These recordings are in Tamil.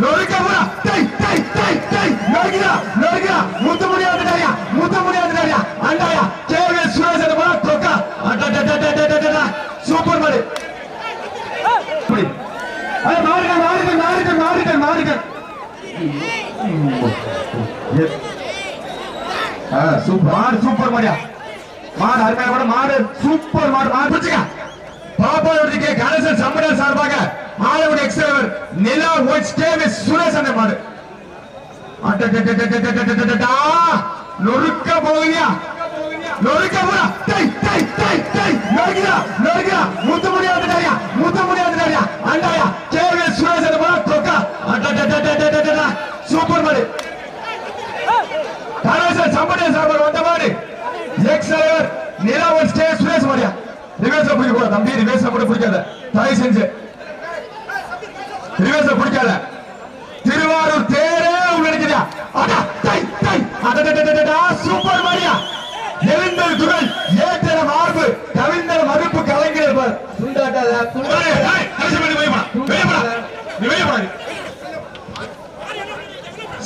நொறுக்க போறா டேய் டேய் டேய் டேய். நொறுக்கிறா நொறுக்கிறா முத்த முடியாதுடாயா முத்த முடியாதுடாயா அண்டாயா கேவே சுரேஷ் போறா தொக்கா. அடடடடடடடடா சூப்பர் மாடு இப்படி அட மாறுங்க மாறுங்க மாறுங்க மாறுங்க மாறுங்க ஆ சூப்பர் மாடு சூப்பர் மாடியா மாடு அருமையான மாடு சூப்பர் மாடு மாடு பிடிச்சுக்க பாப்பாவுடைய கணேசன் சம்பளம் சார்பாக ஆலோட எக்ஸ்ட்ரவர் நிலா வாட்ச் டேவிஸ் சுரேஷ் அந்த மாடு நொறுக்க போகுதியா நொறுக்க போறா டை டை டை டை நொறுக்கிறா நொறுக்கிறா முத்த முடியாது நிறையா முத்த முடியாது நிறையா அண்டாயா கேவிஎஸ் சுரேஷ் அந்த மாடு தொக்கா சூப்பர் மாடு கணேசன் சம்படைய சாப்பர் வந்த மாடு எக்ஸ் தலைவர் நிலா ஒரு ஸ்டே சுரேஷ் மாடியா ரிவேஸ் பிடிக்க போறா தம்பி ரிவேஸ் கூட பிடிக்காத தயவு செஞ்சு ரிவேர்ஸ்ல பிடிக்காத திருவாரூர் தேரே நினைக்கிறா அடா டை டை அடடடடடா சூப்பர் மாரியா. எழுந்தல் துகள் ஏற்றன மார்பு கவிந்தர மறுப்பு கலைஞர் பார் துண்டாட்டாத ஏய், ஏய், கடைசி பண்ணி வெளிய போடா. வெளிய போடா. நீ வெளிய போடா நீ.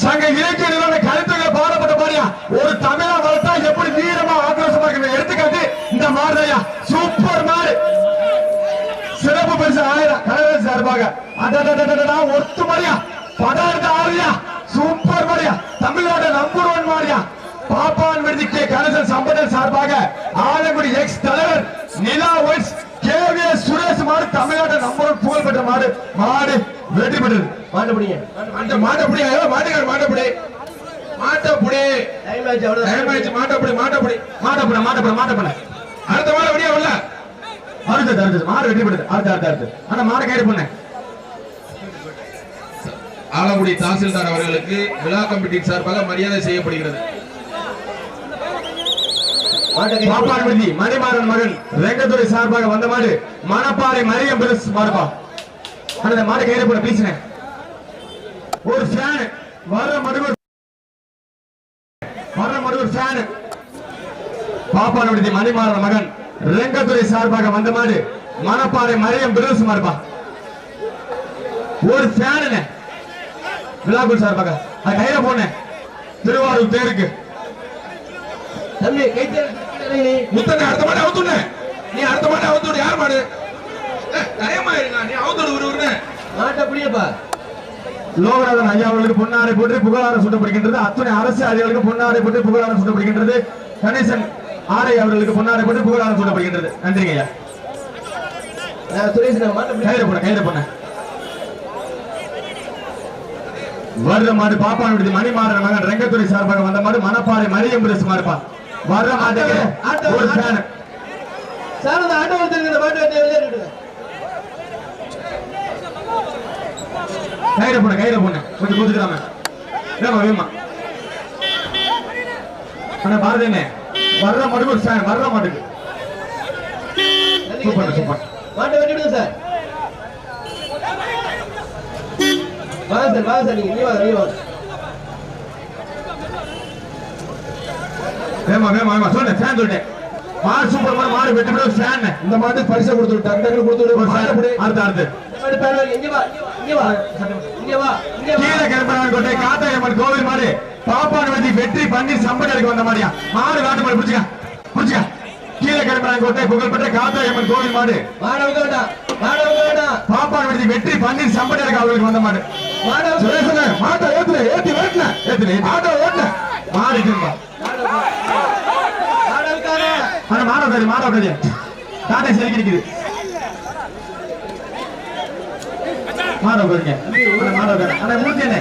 சங்க இலக்கிய நிறுவன கருத்துக்களை பாடப்பட்ட மாதிரியா ஒரு தமிழா வளர்த்தா எப்படி வீரமா ஆக்ரோஷமா இருக்கு எடுத்துக்காட்டு இந்த மாடுதையா சூப்பர் மாடு சிறப்பு பரிசு ஆயிரம் கலைவர் சார்பாக அடடடடடடா ஒத்து மாதிரியா படார்ந்த ஆறியா சூப்பர் மாடியா தமிழ்நாடு நம்பர் ஒன் மாடியா பாப்பான் விருது கே கணேசன் சம்பந்தன் சார்பாக ஆலங்குடி எக்ஸ் தலைவர் நிலா ஒயிட்ஸ் கேவிய சுரேஷ் மாடு தமிழ்நாடு நம்பர் ஒன் புகழ்பெற்ற மாடு மாடு வெற்றி பெற்றது மாட்டப்படிங்க. அந்த மாட்டப்படி மாட்டுக்கார மாட்டப்படி. மாட்டப்படி. டைம் ஆச்சு அவ்வளவுதான். தயமாயிடுச்சு மாட்டப்படி மாட்டப்படி. மாட்டப்பட மாட்டப்பட மாட்டப்பட. அடுத்த மாடு வெளியே வரல அடுத்தது அடுத்தது மாடு வெற்றி பெற்றது அடுத்து அடுத்து அடுத்து. அந்த மாடை கைது பண்ண. ஆலங்குடி தாசில்தார் அவர்களுக்கு விழா கமிட்டியின் சார்பாக மரியாதை செய்யப்படுகிறது. மாட்டை மணிமாறன் மகன் ரெங்கத்துறை சார்பாக வந்த மாடு மணப்பாறை மரியம் பெருஸ் மாடுப்பா. அந்த மாடு கையில போட பேசினேன் ஒரு ஃபேன் வர மடுவர் வர மடுவர் ஃபேன் பாப்பான் மணிமாறன் மகன் ரெங்கத்துறை சார்பாக வந்த மாடு மணப்பாறை மரியம் பெருஸ் மாடுப்பா. ஒரு ஃபேன் விழாக்குள் சார்பாக அது கையில போனேன். திருவாரூர் தேருக்கு. தம்பி கை முத்தனை அடுத்த மாடு அவுத்துன நீ அடுத்த மாடு அவுத்துடு யார் மாடு? தயமா நீ அவுத்துடு ஒரு ஒருன்னு மாட்டப்படியப்பா லோகநாதன் ஐயா அவர்களுக்கு பொன்னாரை போட்டு புகழாரம் சூட்டப்படுகின்றது. அத்துணை அரசு அதிகாரிகளுக்கு பொன்னாரை போட்டு புகழாரம் சூட்டப்படுகின்றது. கணேசன் ஆரை அவர்களுக்கு பொன்னாரை போட்டு புகழாரம் சூட்டப்படுகின்றது. நன்றிங்க ஐயா. சுரேஷ் நான் மாட்டப்படி கையில போன கையில போன வர்ற மாடு விடுதி மணிமாறன் மகன் ரெங்கத்துறை சார்பாக வந்த மாடு மணப்பாறை மரியம் பிரஸ் மாடுப்பா வர்ற மாட்டுக்கு ஒரு ஃபேன் சார் அந்த ஆட்டோ ஒருத்தருக்கு இந்த மாட்டை வெட்டி வெளியே விடுங்க கையில போன கையில போன கொஞ்சம் கூத்துக்கிறாம வேமா வேமா. அண்ணா பாரதேனே வர்ற மாட்டுக்கு ஒரு ஃபேன் வர்ற மாட்டுக்கு. Super super. மாட்டை வெட்டி விடுங்க சார் வாங்க சார் வாங்க சார் நீங்க நீ வாங்க நீ வாங்க வேமா வேமா வேமா சொல்றேன் ஃபேன் சொல்லிட்டேன் மாடு சூப்பர் மாடு மாடு வெட்டி விட ஃபேன் இந்த மாட்டு பரிசை கொடுத்து விட்டு டக்கு கொடுத்து விட்டு ஒரு ஃபேன் மாட்டப்படி அடுத்து அடுத்து. மாட்டு பேர். இங்க வா இங்க வா. இங்க வா இங்க வா. கீழே கருப்பனார் கோட்டை காத்தாயம்மன் கோவில் மாடு. பாப்பான் வெற்றி பண்ணி சம்பளத்துக்கு வந்த மாதிரியா மாடு காட்டு மாடு பிடிச்சுக்க பிடிச்சுக்க. கீழே கடம்பராங்கோட்டை புகழ்பெற்ற காத்தாயம்மன் கோவில் மாடு. மாணவர்களா மாணவர்களா. பாப்பா விடுதி வெற்றி பன்னீர் சம்படையாக அவர்களுக்கு வந்த மாடு. சுரேசன ஏத்துல ஏத்தி வேட்டின ஏத்துல மாட்டை ஓட்டின. மாடு திரும்ப. மாடவரி மாடவரி தானே சரி இருக்குது அட மூர்த்தி என்ன?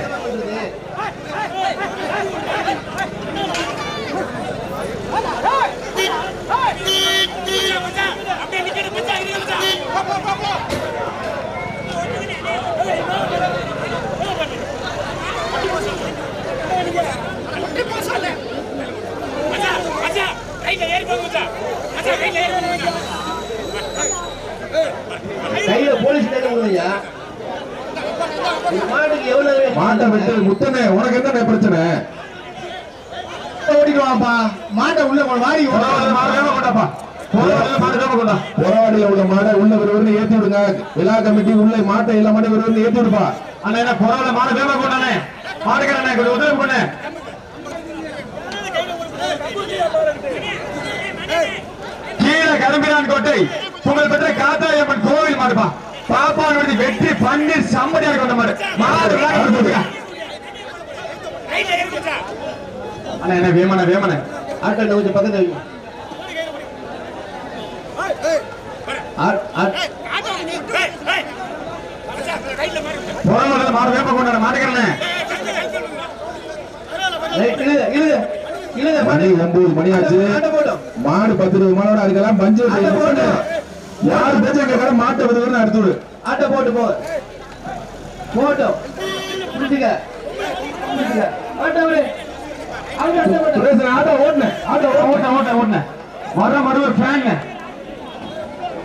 ஓடிட்டு வாப்பா மாட்டை உள்ள கொண்டு வாரி மாடவே மாட்டாப்பா போராடல மாடு வேகமா கொண்டா போராடியில் உள்ள மாடை உள்ள ஒருவர்னு ஏத்தி விடுங்க. விழா கமிட்டி உள்ள மாட்டை எல்லா மாட்டையும் ஒருவர்னு ஏத்தி விடுப்பா. அண்ணா என்ன போராடல மாடு வேகமா கொண்டானே? கொஞ்சம் உதவி பண்ணு. கீழே கரும்பிரான் கோட்டை. புகழ் பெற்ற காத்தாயம்மன் கோவில் மாடுப்பா. பாப்பானுடைய வெற்றி பன்னீர் சம்பதியாக கொண்ட மாடு. மாடு விளையாட அண்ணா என்ன வேமன வேமன ஆட்கள் கொஞ்சம் பக்கத்துல கையில மாறு வேகமா கொண்டாட மணி. ஒன்பது மணி ஆச்சு ஆட்டை போடும். மாடு பத்து இருபது மாடோட அதுக்கெல்லாம் பஞ்சு. யாரு பேச்ச கேட்கற மாட்டை விடுவதுன்னு அடுத்து விடு. ஆட்டை போட்டு போ. போட்டோம். ஆட்டை விடு. ஆட்டை சுரேசன் ஆட்டோ ஓட்ட ஓட்ட ஓட்ட வர்ற மாடு ஒரு ஃபேன்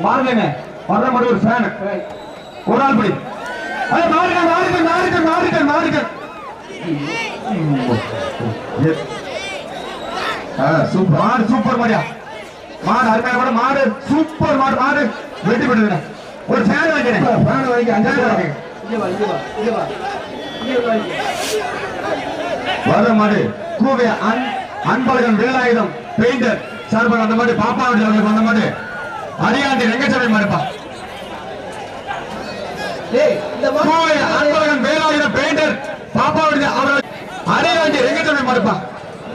மாறுங்க வர்ற மாடு ஒரு ஃபேன் ஒரு ஆள் படி. மாறுங்க மாறுங்க மாறுங்க மாறுங்க மாறுங்க சூப்பர். மாடு சூப்பர் மாடியா. மாடு அருமையான மாடு மாடு சூப்பர் மாடு மாடு. வெட்டி விடுங்க ஒரு ஃபேன் வைக்கிறேன் ஃபேன் வாங்கி அஞ்சாயிரம். வைக்கிறேன் இங்க வா இங்க வா இங்க வா. இங்க வா. வர்ற மாடு. அன்பழகன் வேலாயுதம் பெயிண்டர். சார்பாக அந்த மாதிரி பாப்பா அவர்களுக்கு வந்த மாடு அரியாண்டி ரெங்கசாமி மாடுப்பா. டேய் இந்த மா கூவே அன்பழகன் வேலாயுதம் பெயிண்டர். பாப்பாவுடைய அவர்கள் அரியாண்டி ரெங்கசாமி மாடுப்பா.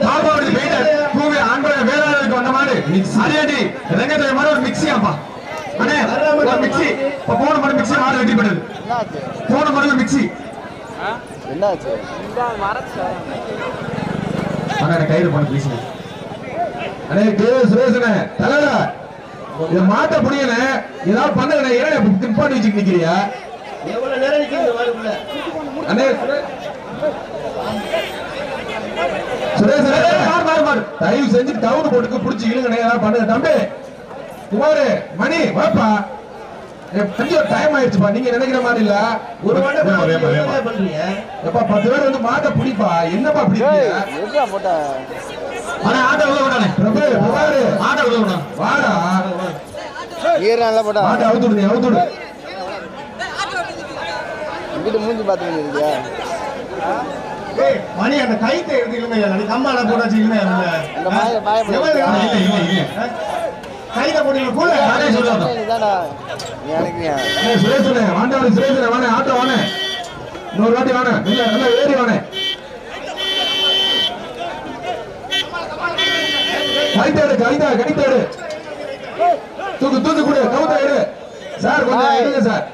பாப்பாவுடைய பெயிண்டர். கூவே அன்பழகன் வேலாயுதத்துக்கு வந்த மாடு. அரியாண்டி ரெங்கசாமி மாடு ஒரு மிக்சியாப்பா. அண்ணே ஒரு மிக்சி. இப்ப போன மாடு மிக்சி மாடு வெட்டி போடுது போன மாடு மிக்சி அண்ணா கைது பண்ண ப்ளீஸ் அண்ணே கே தலைவரா இந்த மாட்டை புடியல ஏதாவது பண்ணுங்க ஏன் திப்பாட்டி வச்சுட்டு நிக்கிறியா? எவ்வளவு நேரம் அண்ணே மாடு தயவு செஞ்சு டவுன் போட்டுக்கு புடிச்சு ஏதாவது பண்ணுங்க. தம்பி குமாரு மணி வாப்பா. கொஞ்சம் டைம் ஆயிடுச்சுப்பா. நீங்க நினைக்கிற மாதிரி இல்ல. ஒரு பண்றீங்க எப்பா பத்து பேர் வந்து மாட்டை பிடிப்பா? என்னப்பா? அண்ணா ஆட்டோ உள்ள விடானே பிரபு குமாரு ஆட்டோ உள்ள விடான் வாடா. ஈரம் நல்லா போட்டா. மாட்டை அவுத்து விடு அவுத்து விடு. மூஞ்சி இருக்கியா மணி அந்த கைத்தை எடுத்துக்கலுமே நீ கம்பால போட்டு வச்சுக்கலுமே அந்த மாய மாய இல்ல இல்ல இல்ல. கைத்தை போட்டீங்க கூட நானே நீதானா நீ நினைக்கிறியா ஏய், சுரேசனே வாண்டாவளி சுரேசனே வானே ஆட்டோ வானே இன்னொரு வாட்டி வானே இல்ல நல்லா ஏறி வானே கைத்தாடு கைதா கடித்தாடு. தூக்கு தூக்கு கொடு. கவுத்த எடு சார் கொஞ்சம் எடுங்க சார்.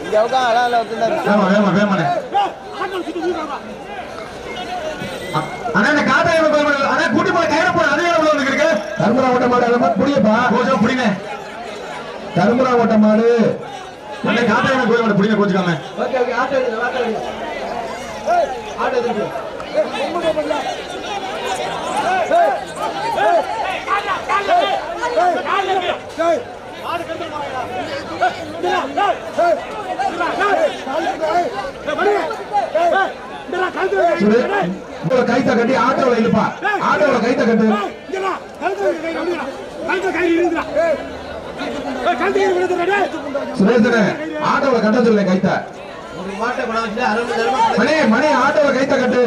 இங்க உட்காந்து அழகாக உட்காந்து வேமா வேமா வேமானே அண்ணா இந்த காத்தாயம் அண்ணா கூட்டி போய் கயிறு போட. அதே உள்ள வந்து இருக்கு? கரும்புரா ஓட்ட மாடு அதை மாதிரி புடியப்பா. கொஞ்சம் புடிங்க. கரும்புரா ஓட்ட மாடு. அண்ணா காத்தாயம் கோயில் புடிங்க கோச்சுக்காம. ஓகே ஓகே ஆட்டோ எடுங்க ஆட்டோ எடுங்க ஆட்டோ எடுங்க. கால்ல உங்களை கைத்த கட்டி ஆட்டோல இழுப்பா. ஆட்டோல கைத்த கட்டு சுரேசனே ஆட்டோல கட்ட சொல்ல கைத்த மணி மணி ஆட்டோல கைத்த கட்டு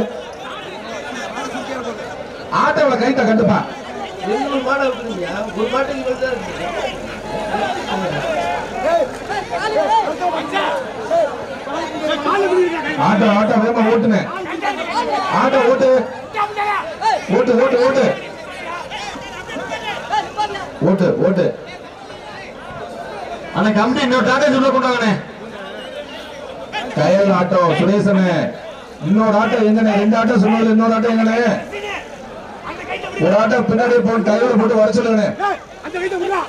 ஆட்டோல கைத்த கட்டுப்பா ஒரு மாட்டுக்கு ஆட்டோ ஆட்டோ வேகமா ஓட்டுனே. ஆட்ட ஓட்டு. ஓட்டு ஓட்டு ஓட்டு. ஓட்டு ஓட்டு. அண்ணா கம்பெனி இன்னொரு டாடா சொல்ல கொண்டாங்கண்ணே கயல் ஆட்டோ சுரேசனே இன்னொரு ஆட்டோ எங்கண்ணே ரெண்டு ஆட்டோ சொன்னதுல இன்னொரு ஆட்டோ எங்கண்ணே ஒரு ஆட்டோ பின்னாடி போட்டு கையில போட்டு வர சொல்லுங்கண்ணே. அந்த கைட்ட விடுடா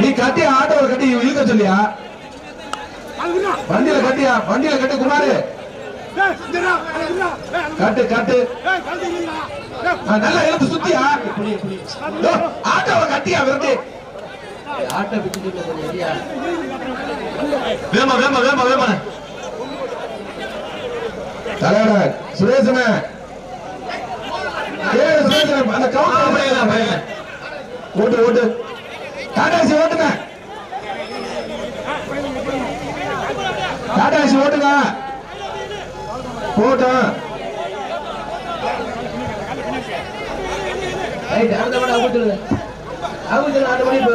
நீ கட்டி ஆட்டோ கட்டி இழுக்க சொல்லியா? வண்டியில கட்டியா? வண்டியில கட்டு குமாரு. கட்டு கட்டு. காட்டு காட்டு நல்லா எழுந்து சுத்தியா? ஆட்டோவை கட்டியா விரட்டி? ஆட்டோ வேமா வேமா வேமா வேமா. தலைவர் சுரேசன சுரேசன ஓட்டு ஓட்டு. டாடாசி டாடாசி ஓட்டுங்க. போட்டோம் ரைட் அடுத்த அடுத்த மணி போயிடும்